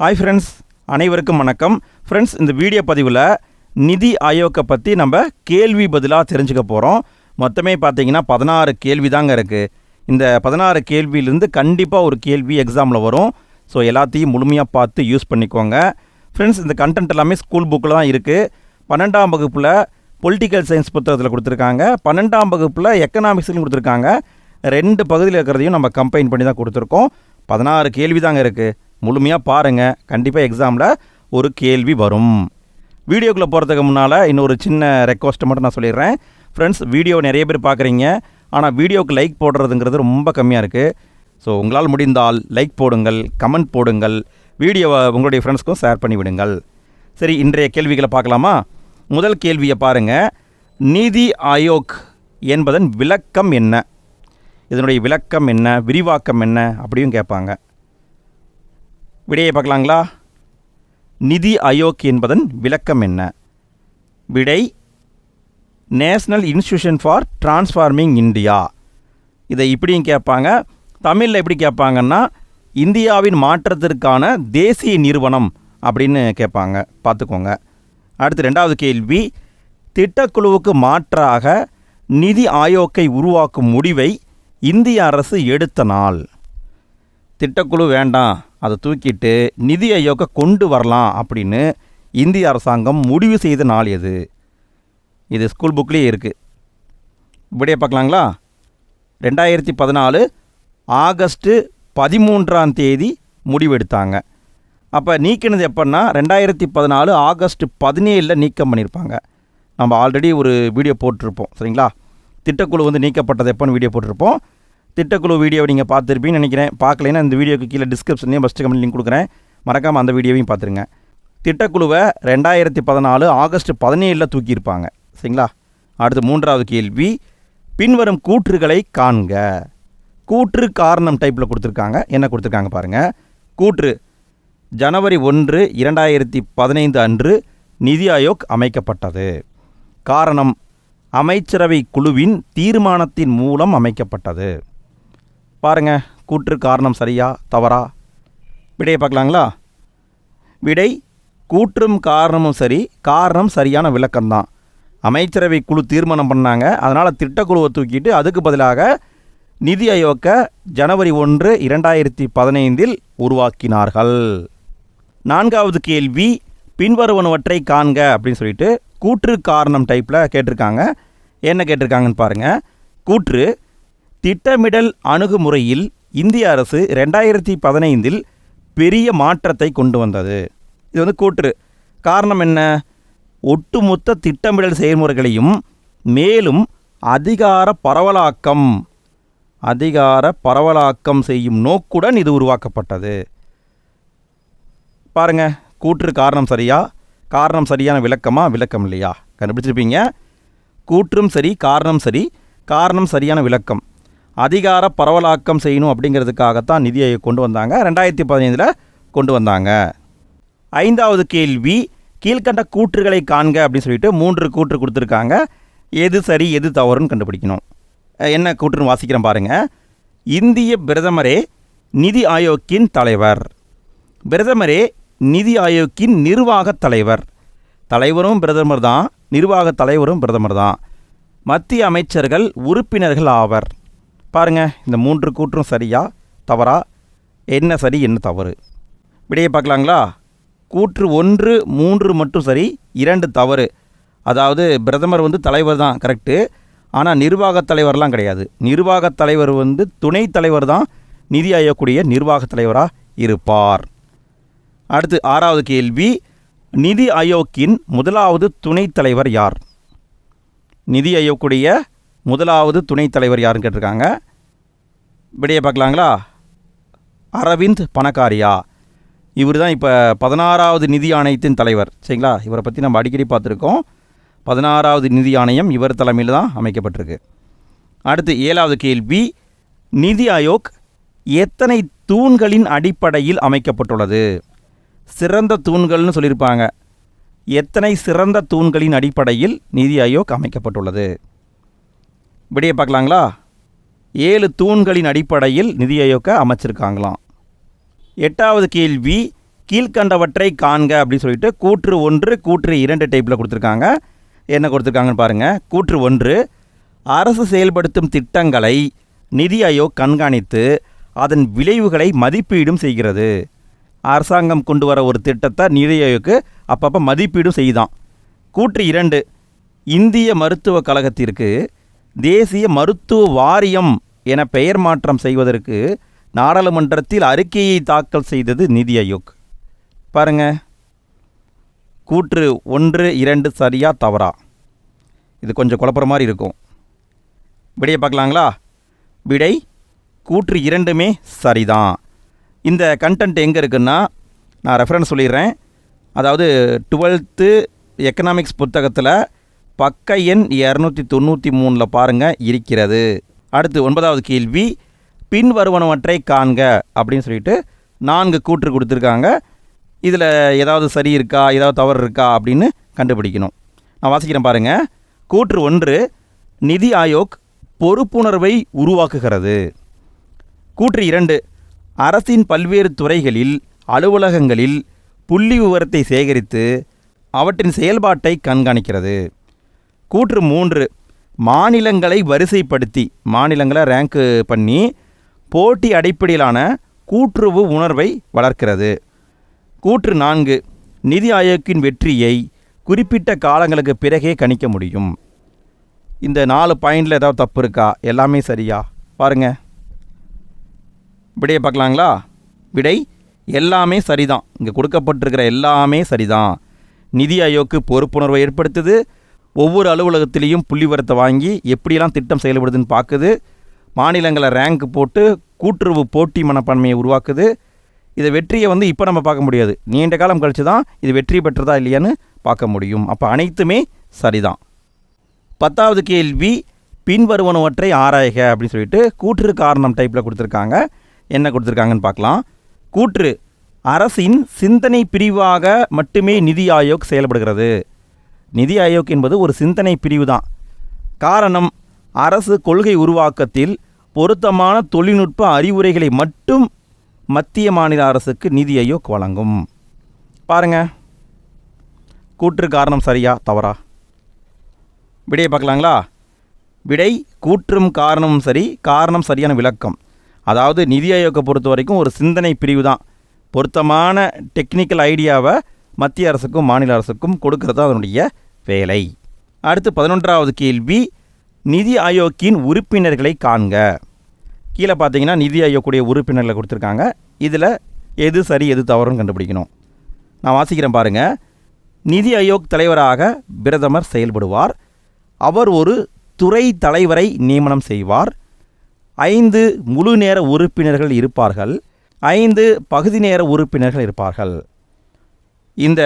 Hi friends அனைவருக்கும் வணக்கம். Friends இந்த வீடியோ பதிவில் நிதி ஆயோக்கை பற்றி நம்ம கேள்வி பதிலாக தெரிஞ்சுக்க போகிறோம் மொத்தமே பார்த்தீங்கன்னா பதினாறு கேள்வி தாங்க இருக்குது இந்த பதினாறு கேள்வியிலேருந்து கண்டிப்பாக ஒரு கேள்வி எக்ஸாமில் வரும். ஸோ எல்லாத்தையும் முழுமையாக பார்த்து யூஸ் பண்ணிக்கோங்க. ஃப்ரெண்ட்ஸ் இந்த கண்டென்ட் எல்லாமே ஸ்கூல் புக்கில் தான் இருக்குது பன்னெண்டாம் வகுப்பில் பொலிட்டிக்கல் சயின்ஸ் புத்தகத்தில் கொடுத்துருக்காங்க. பன்னெண்டாம் வகுப்பில் எக்கனாமிக்ஸ்லையும் கொடுத்துருக்காங்க. ரெண்டு பகுதியில் இருக்கிறதையும் நம்ம கம்பைன் பண்ணி தான் கொடுத்துருக்கோம். பதினாறு கேள்வி தாங்க இருக்குது முழுமையாக பாருங்கள் கண்டிப்பாக எக்ஸாமில் ஒரு கேள்வி வரும். வீடியோக்குள்ளே போகிறதுக்கு முன்னால் இன்னொரு சின்ன ரெக்வஸ்ட்டை மட்டும் நான் சொல்லிடுறேன். ஃப்ரெண்ட்ஸ் வீடியோ நிறைய பேர் பார்க்குறீங்க ஆனால் வீடியோவுக்கு லைக் போடுறதுங்கிறது ரொம்ப கம்மியாக இருக்குது ஸோ உங்களால் முடிந்தால் லைக் போடுங்கள் கமெண்ட் போடுங்கள் வீடியோவை உங்களுடைய ஃப்ரெண்ட்ஸ்க்கும் ஷேர் பண்ணி விடுங்கள். சரி இன்றைய கேள்விகளை பார்க்கலாமா? முதல் கேள்வியை பாருங்கள் நீதி ஆயோக் என்பதன் விளக்கம் என்ன? இதனுடைய விளக்கம் என்ன? விரிவாக்கம் என்ன? அப்படியும் கேட்பாங்க. விடையை பார்க்கலாங்களா? நிதி ஆயோக் என்பதன் விளக்கம் என்ன? விடை national institution for transforming India இதை இப்படியும் கேட்பாங்க. தமிழில் எப்படி கேட்பாங்கன்னா இந்தியாவின் மாற்றத்திற்கான தேசிய நிறுவனம் அப்படின்னு கேட்பாங்க. பார்த்துக்கோங்க. அடுத்து ரெண்டாவது கேள்வி. திட்டக்குழுவுக்கு மாற்றாக நிதி ஆயோக்கை உருவாக்கும் முடிவை இந்திய அரசு எடுத்த நாள். திட்டக்குழு வேண்டாம். அதை தூக்கிட்டு நிதி ஆயோக்கை கொண்டு வரலாம் அப்படின்னு இந்திய அரசாங்கம் முடிவு செய்த நாள் எது? இது ஸ்கூல் புக்லேயே இருக்குது இப்படியே பார்க்கலாங்களா? ரெண்டாயிரத்தி பதினாலு ஆகஸ்ட்டு பதிமூன்றாம் தேதி முடிவெடுத்தாங்க. அப்போ நீக்கினது எப்போன்னா ரெண்டாயிரத்தி பதினாலு ஆகஸ்ட் பதினேழில் நீக்கம் பண்ணியிருப்பாங்க. நம்ம ஆல்ரெடி ஒரு வீடியோ போட்டிருப்போம் சரிங்களா? திட்டக்குழு வந்து நீக்கப்பட்டது எப்போன்னு வீடியோ போட்டிருப்போம். திட்டக்குழு வீடியோவை நீங்கள் பார்த்துருப்பீங்கன்னு நினைக்கிறேன். பார்க்கலைன்னா இந்த வீடியோக்கு கீழே டிஸ்கிரிப்ஷன்லேயும் ஃபஸ்ட்டு கமெண்ட் லிங்க் கொடுக்குறேன். மறக்காமல் அந்த வீடியோவையும் பார்த்துருங்க. திட்டக்குழுவை ரெண்டாயிரத்தி பதினாலு ஆகஸ்ட் பதினேழில் தூக்கியிருப்பாங்க. சரிங்களா? அடுத்து மூன்றாவது கேள்வி. பின்வரும் கூற்றுகளை காண்க. கூற்று காரணம் டைப்பில் கொடுத்துருக்காங்க. என்ன கொடுத்துருக்காங்க பாருங்கள் கூற்று. ஜனவரி ஒன்று இரண்டாயிரத்தி பதினைந்து அன்று நிதி ஆயோக் அமைக்கப்பட்டது. காரணம். அமைச்சரவை குழுவின் தீர்மானத்தின் மூலம் அமைக்கப்பட்டது. பாருங்கள் கூற்று காரணம் சரியா தவறா? விடையை பார்க்கலாங்களா? விடை கூற்றும் காரணமும் சரி காரணம் சரியான விளக்கம்தான். அமைச்சரவை குழு தீர்மானம் பண்ணாங்க அதனால் திட்டக்குழுவை தூக்கிட்டு அதுக்கு பதிலாக நிதி ஆயோக்கை ஜனவரி ஒன்று இரண்டாயிரத்தி பதினைந்தில் உருவாக்கினார்கள். நான்காவது கேள்வி பின்வருவனவற்றை காண்க அப்படின்னு சொல்லிட்டு கூற்று காரணம் டைப்பில் கேட்டிருக்காங்க. என்ன கேட்டிருக்காங்கன்னு பாருங்கள் கூற்று திட்டமிடல் அணுகுமுறையில் இந்திய அரசு ரெண்டாயிரத்தி பதினைந்தில் பெரிய மாற்றத்தை கொண்டு வந்தது. இது வந்து கூற்று. காரணம் என்ன? ஒட்டுமொத்த திட்டமிடல் செயல்முறைகளையும் மேலும் அதிகார பரவலாக்கம் அதிகார பரவலாக்கம் செய்யும் நோக்குடன் இது உருவாக்கப்பட்டது. பாருங்க கூற்று காரணம் சரியா? காரணம் சரியான விளக்கமா? விளக்கம் இல்லையா? கண்டுபிடிச்சிருப்பீங்க. கூற்றும் சரி காரணம் சரி காரணம் சரியான விளக்கம். அதிகார பரவலாக்கம் செய்யணும் அப்படிங்கிறதுக்காகத்தான் நிதியை கொண்டு வந்தாங்க. ரெண்டாயிரத்தி பதினைந்தில் கொண்டு வந்தாங்க. ஐந்தாவது கேள்வி கீழ்கண்ட கூற்றுகளை காண்க அப்படின்னு சொல்லிட்டு மூன்று கூற்று கொடுத்துருக்காங்க. எது சரி எது தவறுன்னு கண்டுபிடிக்கணும். என்ன கூற்றுன்னு வாசிக்கிறேன் பாருங்கள் இந்திய பிரதமரே நிதி ஆயோக்கின் தலைவர். பிரதமரே நிதி ஆயோக்கின் நிர்வாகத் தலைவர். தலைவரும் பிரதமர் தான் நிர்வாகத் தலைவரும் பிரதமர் தான் மத்திய அமைச்சர்கள் உறுப்பினர்கள் ஆவர். பாருங்கள் இந்த மூன்று கூற்றும் சரியா தவறா? என்ன சரி என்ன தவறு? விடையை பார்க்கலாங்களா? கூற்று ஒன்று மூன்று மட்டும் சரி இரண்டு தவறு. அதாவது பிரதமர் வந்து தலைவர் தான் கரெக்டு ஆனால் நிர்வாகத் தலைவர்லாம் கிடையாது. நிர்வாகத் தலைவர் வந்து துணைத் தலைவர் தான் நிதி ஆயோக்குடைய நிர்வாகத் தலைவராக இருப்பார். அடுத்து ஆறாவது கேள்வி. நிதி ஆயோக்கின் முதலாவது துணைத் தலைவர் யார்? நிதி ஆயோக்குடைய முதலாவது துணைத் தலைவர் யாருன்னு கேட்டிருக்காங்க. விடையை பார்க்கலாங்களா? அரவிந்த் பணக்காரியா. இவர் தான் இப்போ பதினாறாவது நிதி ஆணையத்தின் தலைவர். சரிங்களா? இவரை பற்றி நம்ம அடிக்கடி பார்த்துருக்கோம். பதினாறாவது நிதி ஆணையம் இவர் தலைமையில் தான் அமைக்கப்பட்டிருக்கு. அடுத்து ஏழாவது கேள்வி. நிதி ஆயோக் எத்தனை தூண்களின் அடிப்படையில் அமைக்கப்பட்டுள்ளது? சிறந்த தூண்கள்னு சொல்லியிருப்பாங்க. எத்தனை சிறந்த தூண்களின் அடிப்படையில் நிதி ஆயோக் அமைக்கப்பட்டுள்ளது? விடையை பார்க்கலாங்களா? ஏழு தூண்களின் அடிப்படையில் நிதி ஆயோக்க அமைச்சிருக்காங்களாம். எட்டாவது கேள்வி கீழ்கண்டவற்றை காண்க அப்படின்னு சொல்லிட்டு கூற்று ஒன்று கூற்று இரண்டு டைப்பில் கொடுத்துருக்காங்க. என்ன கொடுத்துருக்காங்கன்னு பாருங்கள் கூற்று ஒன்று அரசு செயல்படுத்தும் திட்டங்களை நிதி ஆயோக் கண்காணித்து அதன் விளைவுகளை மதிப்பீடும் செய்கிறது. அரசாங்கம் கொண்டு வர ஒரு திட்டத்தை நிதி ஆயோக்கு அப்பப்போ மதிப்பீடும் செய்தான். கூற்று இரண்டு இந்திய மருத்துவக் கழகத்திற்கு தேசிய மருத்துவ வாரியம் என பெயர் மாற்றம் செய்வதற்கு நாடாளுமன்றத்தில் அறிக்கையை தாக்கல் செய்தது நிதி ஆயோக். பாருங்க. கூற்று ஒன்று இரண்டு சரியா தவறா? இது கொஞ்சம் குழப்புற மாதிரி இருக்கும். விடையை பார்க்கலாங்களா? விடை கூற்று இரண்டுமே சரிதான் இந்த கண்டென்ட் எங்கே இருக்குன்னா நான் ரெஃபரன்ஸ் சொல்லிடுறேன். அதாவது டுவெல்த்து எக்கனாமிக்ஸ் புத்தகத்தில் பக்க எண் இரநூத்தி தொண்ணூற்றி மூணில் பாருங்கள் இருக்கிறது. அடுத்து ஒன்பதாவது கேள்வி பின்வருவனவற்றை காண்க அப்படின்னு சொல்லிட்டு நான்கு கூற்று கொடுத்துருக்காங்க. இதில் ஏதாவது சரி இருக்கா ஏதாவது தவறு இருக்கா அப்படின்னு கண்டுபிடிக்கணும். நான் வாசிக்கிறேன் பாருங்கள் கூற்று ஒன்று நிதி ஆயோக் பொறுப்புணர்வை உருவாக்குகிறது. கூற்று இரண்டு அரசின் பல்வேறு துறைகளில் அலுவலகங்களில் புள்ளி விவரத்தை சேகரித்து அவற்றின் செயல்பாட்டை கண்காணிக்கிறது. கூற்று மூன்று. மாநிலங்களை வரிசைப்படுத்தி மாநிலங்களை ரேங்க்கு பண்ணி போட்டி அடிப்படையிலான கூட்டுறவு உணர்வை வளர்க்கிறது. கூற்று நான்கு நிதி ஆயோக்கின் வெற்றியை குறிப்பிட்ட காலங்களுக்கு பிறகே கணிக்க முடியும். இந்த நாலு பாயிண்டில் ஏதாவது தப்பு இருக்கா? எல்லாமே சரியா? பாருங்க. விடையை பார்க்கலாங்களா? விடை எல்லாமே சரிதான். இங்கே கொடுக்கப்பட்டிருக்கிற எல்லாமே சரிதான். நிதி ஆயோக்கு பொறுப்புணர்வை ஏற்படுத்துது. ஒவ்வொரு அலுவலகத்திலையும் புள்ளிவரத்தை வாங்கி எப்படியெல்லாம் திட்டம் செயல்படுதுன்னு பார்க்குது. மாநிலங்களை ரேங்க் போட்டு கூட்டுறவு போட்டி மனப்பான்மையை உருவாக்குது. இதை வெற்றியை வந்து இப்போ நம்ம பார்க்க முடியாது. நீண்ட காலம் கழித்து தான் இது வெற்றி பெற்றதா இல்லையான்னு பார்க்க முடியும். அப்போ அனைத்துமே சரிதான். பத்தாவது கேள்வி பின்வருவனவற்றை ஆராய்க அப்படின்னு சொல்லிட்டு கூற்று காரணம் டைப்பில் கொடுத்துருக்காங்க. என்ன கொடுத்துருக்காங்கன்னு பார்க்கலாம். கூற்று அரசின் சிந்தனை பிரிவாக மட்டுமே நிதி ஆயோக் செயல்படுகிறது. நிதி ஆயோக் என்பது ஒரு சிந்தனை பிரிவு தான். காரணம் அரசு கொள்கை உருவாக்கத்தில் பொருத்தமான தொழில்நுட்ப அறிவுரைகளை மட்டும் மத்திய மாநில அரசுக்கு நிதி ஆயோக் வழங்கும். பாருங்க. கூற்று காரணம் சரியா தவறா? விடையை பார்க்கலாங்களா? விடை கூற்றும் காரணமும் சரி காரணம் சரியான விளக்கம். அதாவது நிதி ஆயோக்கை பொறுத்த வரைக்கும் ஒரு சிந்தனை பிரிவு தான். பொருத்தமான டெக்னிக்கல் ஐடியாவை மத்திய அரசுக்கும் மாநில அரசுக்கும் கொடுக்கறது தான் அதனுடைய வேலை. அடுத்து பதினொன்றாவது கேள்வி நிதி ஆயோக்கின் உறுப்பினர்களை காண்க. கீழே பார்த்தீங்கன்னா நிதி ஆயோக்குடைய உறுப்பினர்களை கொடுத்துருக்காங்க. இதில் எது சரி எது தவறுன்னு கண்டுபிடிக்கணும். நான் வாசிக்கிறேன் பாருங்கள் நிதி ஆயோக் தலைவராக பிரதமர் செயல்படுவார். அவர் ஒரு துறை தலைவரை நியமனம் செய்வார். ஐந்து முழு நேர உறுப்பினர்கள் இருப்பார்கள். ஐந்து பகுதி நேர உறுப்பினர்கள் இருப்பார்கள். இந்த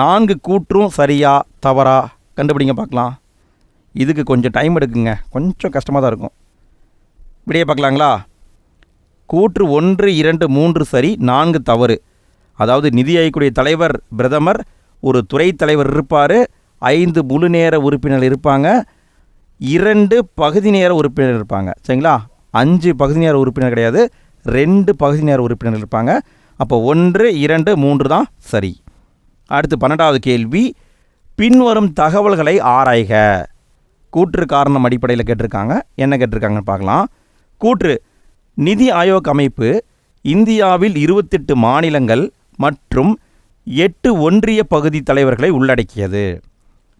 நான்கு கூற்றும் சரியா தவறா கண்டுபிடிங்க பார்க்கலாம். இதுக்கு கொஞ்சம் டைம் எடுக்குங்க. கொஞ்சம் கஷ்டமாக தான் இருக்கும். இப்படியே பார்க்கலாங்களா? கூற்று ஒன்று இரண்டு மூன்று சரி நான்கு தவறு. அதாவது நிதி ஆயோக்குடைய தலைவர் பிரதமர் ஒரு துறை தலைவர் இருப்பார். ஐந்து முழு நேர உறுப்பினர் இருப்பாங்க. இரண்டு பகுதி நேர உறுப்பினர் இருப்பாங்க. சரிங்களா? அஞ்சு பகுதி நேர உறுப்பினர் கிடையாது. ரெண்டு பகுதி நேர உறுப்பினர் இருப்பாங்க. அப்போ ஒன்று இரண்டு மூன்று தான் சரி. அடுத்து பன்னெண்டாவது கேள்வி பின்வரும் தகவல்களை ஆராய்க. கூற்று காரணம் அடிப்படையில் கேட்டிருக்காங்க. என்ன கேட்டிருக்காங்கன்னு பார்க்கலாம். கூற்று நிதி ஆயோக் அமைப்பு இந்தியாவில் இருபத்தெட்டு மாநிலங்கள் மற்றும் எட்டு ஒன்றிய பகுதி தலைவர்களை உள்ளடக்கியது.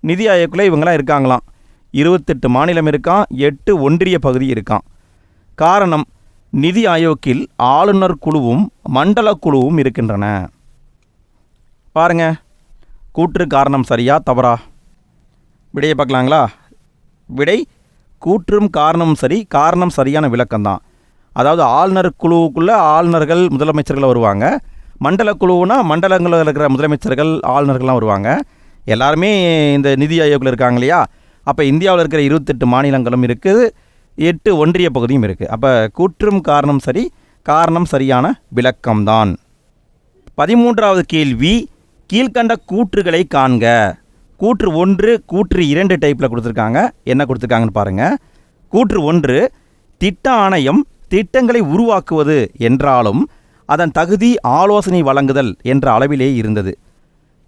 நிதி ஆயோக்கில் இவங்களாம் இருக்காங்களாம். இருபத்தெட்டு மாநிலம் இருக்கான் எட்டு ஒன்றிய பகுதி இருக்கான் காரணம் நிதி ஆயோக்கில் ஆளுநர் குழுவும் மண்டல குழுவும் இருக்கின்றன. பாருங்க. கூற்று காரணம் சரியா தவறா? விடையை பார்க்கலாங்களா? விடை கூற்றும் காரணமும் சரி காரணம் சரியான விளக்கம்தான். அதாவது ஆளுநர் குழுவுக்குள்ளே ஆளுநர்கள் முதலமைச்சர்கள் வருவாங்க. மண்டல குழுவுனா மண்டலங்களில் இருக்கிற முதலமைச்சர்கள் ஆளுநர்கள்லாம் வருவாங்க. எல்லாருமே இந்த நிதி ஆயோக்கில் இருக்காங்க இல்லையா? அப்போ இந்தியாவில் இருக்கிற இருபத்தெட்டு மாநிலங்களும் இருக்குது எட்டு ஒன்றிய பகுதியும் இருக்குது அப்போ கூற்றும் காரணம் சரி காரணம் சரியான விளக்கம்தான். பதிமூன்றாவது கேள்வி கீழ்கண்ட கூற்றுகளை காண்க. கூற்று ஒன்று கூற்று இரண்டு டைப்பில் கொடுத்துருக்காங்க. என்ன கொடுத்துருக்காங்கன்னு பாருங்கள் கூற்று ஒன்று திட்ட ஆணையம் திட்டங்களை உருவாக்குவது என்றாலும் அதன் தகுதி ஆலோசனை வழங்குதல் என்ற அளவிலே இருந்தது.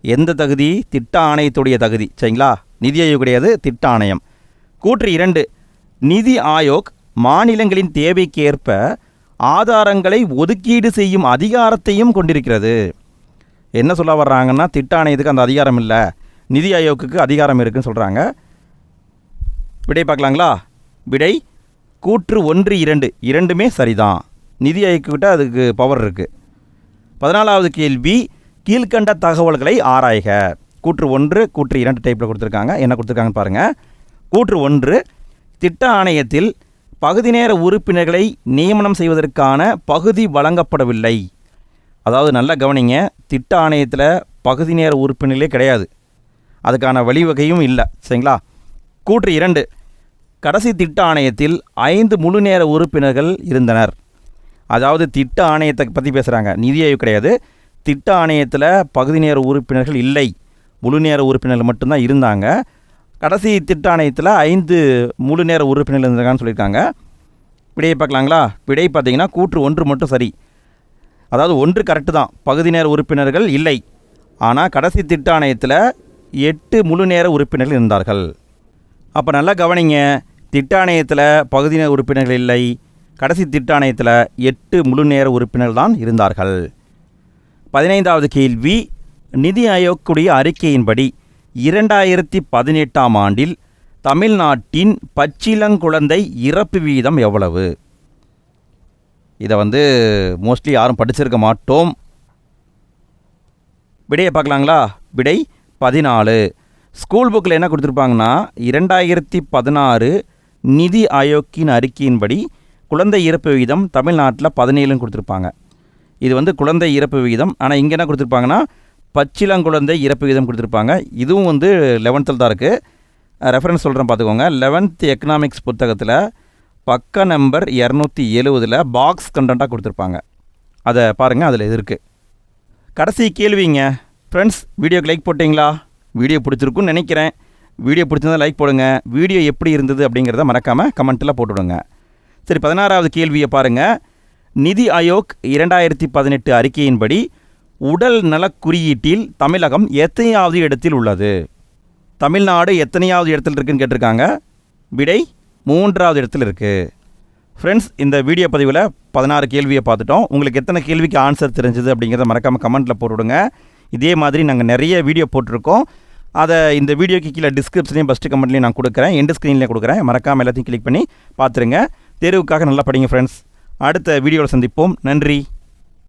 எந்த தகுதி? திட்ட ஆணையத்துடைய தகுதி. சரிங்களா? நிதி ஆயோக் கிடையாது திட்ட ஆணையம். கூற்று இரண்டு நிதி ஆயோக் மாநிலங்களின் தேவைக்கேற்ப ஆதாரங்களை ஒதுக்கீடு செய்யும் அதிகாரத்தையும் கொண்டிருக்கிறது. என்ன சொல்ல வர்றாங்கன்னா திட்ட ஆணையத்துக்கு அந்த அதிகாரம் இல்லை. நிதி ஆயோக்குக்கு அதிகாரம் இருக்குன்னு சொல்கிறாங்க விடை பார்க்கலாங்களா? விடை கூற்று ஒன்று இரண்டு. இரண்டுமே சரிதான். நிதி ஆயோக்கிட்ட அதுக்கு பவர் இருக்குது பதினாலாவது கேள்வி கீழ்க்கண்ட தகவல்களை ஆராய்க. கூற்று ஒன்று கூற்று இரண்டு டைப்பில் கொடுத்துருக்காங்க. என்ன கொடுத்துருக்காங்கன்னு பாருங்கள் கூற்று ஒன்று திட்ட ஆணையத்தில் பகுதி நேர உறுப்பினர்களை நியமனம் செய்வதற்கான பகுதி வழங்கப்படவில்லை. அதாவது நல்லா கவனிங்க திட்ட ஆணையத்தில் பகுதி நேர உறுப்பினர்களே கிடையாது. அதுக்கான வழிவகையும் இல்லை சரிங்களா? கூற்று இரண்டு கடைசி திட்ட ஆணையத்தில் ஐந்து முழு நேர உறுப்பினர்கள் இருந்தனர். அதாவது திட்ட ஆணையத்தை பற்றி பேசுகிறாங்க நிதி ஆய்வு கிடையாது. திட்ட ஆணையத்தில் பகுதி நேர உறுப்பினர்கள் இல்லை. முழு நேர உறுப்பினர்கள் மட்டும்தான் இருந்தாங்க. கடைசி திட்ட ஆணையத்தில் ஐந்து முழு நேர உறுப்பினர்கள் இருந்தாங்கன்னு சொல்லியிருக்காங்க. விடையை பார்க்கலாங்களா? விடை பார்த்தீங்கன்னா கூற்று ஒன்று மட்டும் சரி. அதாவது ஒன்று கரெக்டு தான். பகுதி நேர உறுப்பினர்கள் இல்லை. ஆனால் கடைசி திட்ட ஆணையத்தில் எட்டு முழு நேர உறுப்பினர்கள் இருந்தார்கள். அப்போ நல்லா கவனிங்க. திட்டாணையத்தில் பகுதி நேர உறுப்பினர்கள் இல்லை. கடைசி திட்டாணையத்தில் எட்டு முழு நேர உறுப்பினர்கள் தான் இருந்தார்கள். பதினைந்தாவது கேள்வி. நிதி ஆயோக்குடைய அறிக்கையின்படி இரண்டாயிரத்தி பதினெட்டாம் ஆண்டில் தமிழ்நாட்டின் பச்சிலங்குழந்தை இறப்பு வீதம் எவ்வளவு? இதை வந்து மோஸ்ட்லி யாரும் படிச்சிருக்க மாட்டோம். விடையை பார்க்கலாங்களா? விடை பதினாலு. ஸ்கூல் புக்கில் என்ன கொடுத்துருப்பாங்கன்னா இரண்டாயிரத்தி பதினாறு நிதி ஆயோக்கின் அறிக்கையின்படி குழந்தை இறப்பு விகிதம் தமிழ்நாட்டில் பதினேழுன்னு கொடுத்துருப்பாங்க. இது வந்து குழந்தை இறப்பு விகிதம். ஆனால் இங்கே என்ன கொடுத்துருப்பாங்கன்னா பச்சிலங்குழந்தை இறப்பு விகிதம் கொடுத்துருப்பாங்க. இதுவும் வந்து லெவன்த்தில் தான் இருக்குது ரெஃபரன்ஸ் சொல்கிறேன் பார்த்துக்கோங்க. லெவன்த் எக்கனாமிக்ஸ் புத்தகத்தில் பக்க நம்பர் இரநூத்தி எழுவதில் பாக்ஸ் கண்டென்ட்டாக கொடுத்துருப்பாங்க. அதை பாருங்கள் அதில் இது இருக்குது கடைசி கேள்விங்க. ஃப்ரெண்ட்ஸ் வீடியோக்கு லைக் போட்டிங்களா? வீடியோ பிடிச்சிருக்குன்னு நினைக்கிறேன். வீடியோ பிடிச்சிருந்தா லைக் போடுங்க. வீடியோ எப்படி இருந்தது அப்படிங்கிறத மறக்காமல் கமெண்ட்டில் போட்டுவிடுங்க சரி பதினாறாவது கேள்வியை பாருங்கள் நிதி ஆயோக் இரண்டாயிரத்தி பதினெட்டு அறிக்கையின்படி உடல் நலக் குறியீட்டில் தமிழகம் எத்தனையாவது இடத்தில் உள்ளது? தமிழ்நாடு எத்தனையாவது இடத்தில் இருக்குன்னு கேட்டிருக்காங்க. விடை மூன்றாவது இடத்துல இருக்குது ஃப்ரெண்ட்ஸ் இந்த வீடியோ பதிவில் பதினாறு கேள்வியை பார்த்துட்டோம். உங்களுக்கு எத்தனை கேள்விக்கு ஆன்சர் தெரிஞ்சது அப்படிங்கிறத மறக்காமல் கமெண்ட்டில் போட்டுவிடுங்க. இதே மாதிரி நாங்கள் நிறைய வீடியோ போட்டிருக்கோம். அதை இந்த வீடியோக்கு கீழே டிஸ்கிரிப்ஷனையும் ஃபஸ்ட்டு கமெண்ட்லையும் நான் கொடுக்குறேன். எண்டு ஸ்க்ரீன்லேயும் கொடுக்குறேன். மறக்காமல் எல்லாத்தையும் கிளிக் பண்ணி பார்த்துருங்க. தேர்வுக்காக நல்லா படிங்க ஃப்ரெண்ட்ஸ் அடுத்த வீடியோவில் சந்திப்போம். நன்றி.